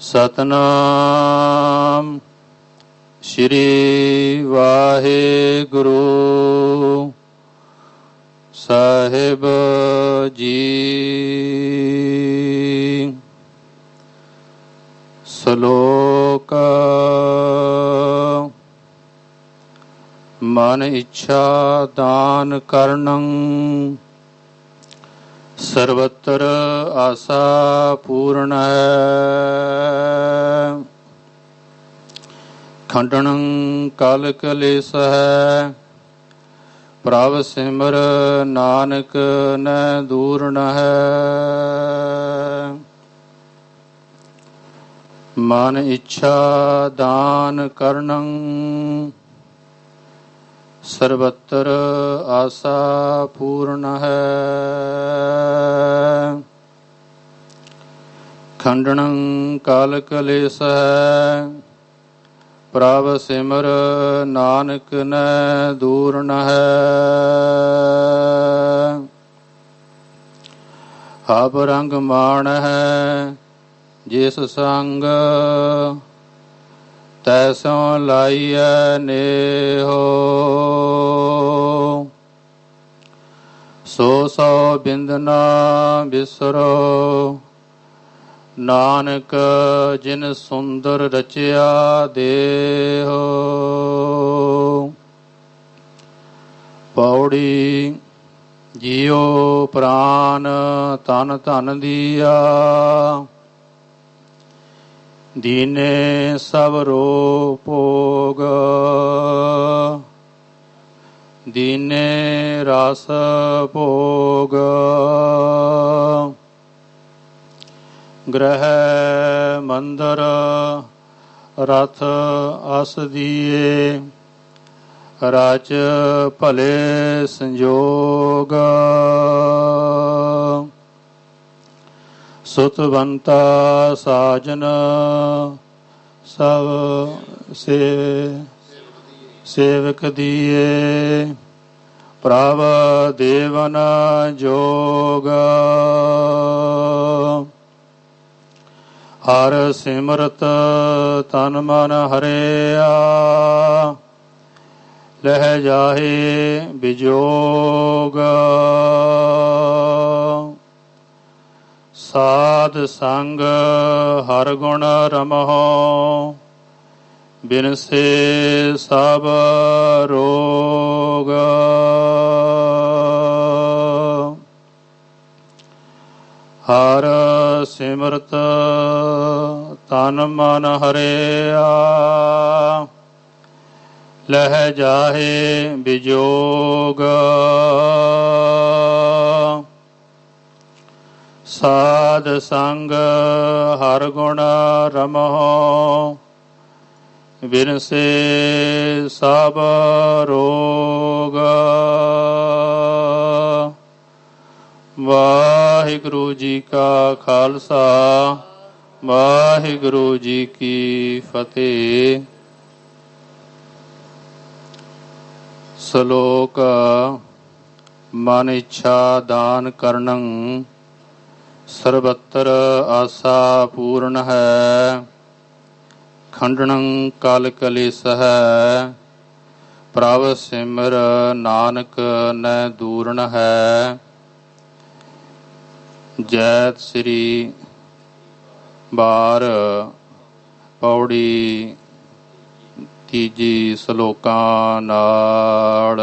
ਸਤਨਾਮ ਸ਼੍ਰੀ ਵਾਹਿਗੁਰੂ। ਸਾਹਿਬ ਜੀ। ਸ਼ਲੋਕ। ਮਨ ਇੱਛਾ ਦਾਨ ਕਰਨੰ। ਸਰਵਤਰ ਆਸਾ ਪੂਰਨ ਹੈ। ਖੰਡਨੰ ਕਲ ਕਲੇਸ ਹੈ। ਪ੍ਰਭ ਸਿਮਰ ਨਾਨਕ ਨ ਦੂਰ ਨ ਹੈ। ਮਨ ਇੱਛਾ ਦਾਨ ਕਰਨੰ ਸਰਬਤਰ ਆਸਾ ਪੂਰਨ ਹੈ। ਖੰਡਨੰ ਕਾਲ ਕਲੇਸ ਹੈ। ਪ੍ਰਭ ਸਿਮਰ ਨਾਨਕ ਨ ਦੂਰ ਨ ਹੈ। ਹਬ ਰੰਗ ਮਾਣ ਹੈ, ਜਿਸ ਸੰਗ ਤੈਸੋ ਲਾਈਐ ਨੇਹੋ। ਸੋ ਸੋ ਬਿੰਦ ਨਾ ਬਿਸਰੋ। ਨਾਨਕ ਜਿਨ ਸੁੰਦਰ ਰਚਿਆ ਦੇਹੋ। ਪੌੜੀ ਜੀਉ ਪ੍ਰਾਨ ਤਨ ਧਨ ਦੀਆ। ਦੀਨੇ ਸਭ ਰੋ ਭੋਗ। ਦੀਨੇ ਰਸ ਭੋਗ। ਗ੍ਰਹਿ ਮੰਦਰ ਰਥ ਅਸ ਦੀਏ। ਰਾਜ ਭਲੇ ਸੰਜੋਗ। ਸੁਤਵੰਤਾ ਸਾਜਨ ਸਭ ਸੇ ਸੇਵਕ ਦੀਏ ਪ੍ਰਭ ਦੇਵਨ ਜੋਗ ਹਰ ਸਿਮਰਤ ਤਨ ਮਨ ਹਰਿਆ ਲਹਿ ਜਾਹੇ ਬਿਜੋਗ ਸਾਧ ਸੰਗ ਹਰ ਗੁਣ ਰਮਹੁ ਬਿਨਸੇ ਸਭ ਰੋਗ। ਹਰ ਸਿਮਰਤ ਤਨ ਮਨ ਹਰਿਆ, ਲਹਿ ਜਾਹੇ ਬਿਜੋਗ। ਸਾਧ ਸੰਗ ਹਰ ਗੁਣ ਰਮਹੁ, ਬਿਨਸੇ ਸਭ ਰੋਗ। ਵਾਹਿਗੁਰੂ ਜੀ ਕਾ ਖਾਲਸਾ, ਵਾਹਿਗੁਰੂ ਜੀ ਕੀ ਫਤਿਹ। ਸ਼ਲੋਕ, ਮਨ ਇੱਛਾ ਦਾਨ ਕਰਨੰ ਸਰਬੱਤਰ ਆਸਾ ਪੂਰਨ ਹੈ, ਖੰਡਨੰ ਕਲ ਕਲੇਸ ਹੈ ਪ੍ਰਭ ਸਿਮਰ ਨਾਨਕ ਨੈ ਦੂਰਨ ਹੈ। ਜੈ ਸ੍ਰੀ ਬਾਰ ਪੌੜੀ ਤੀਜੀ ਸ਼ਲੋਕਾਂ ਨਾਲ।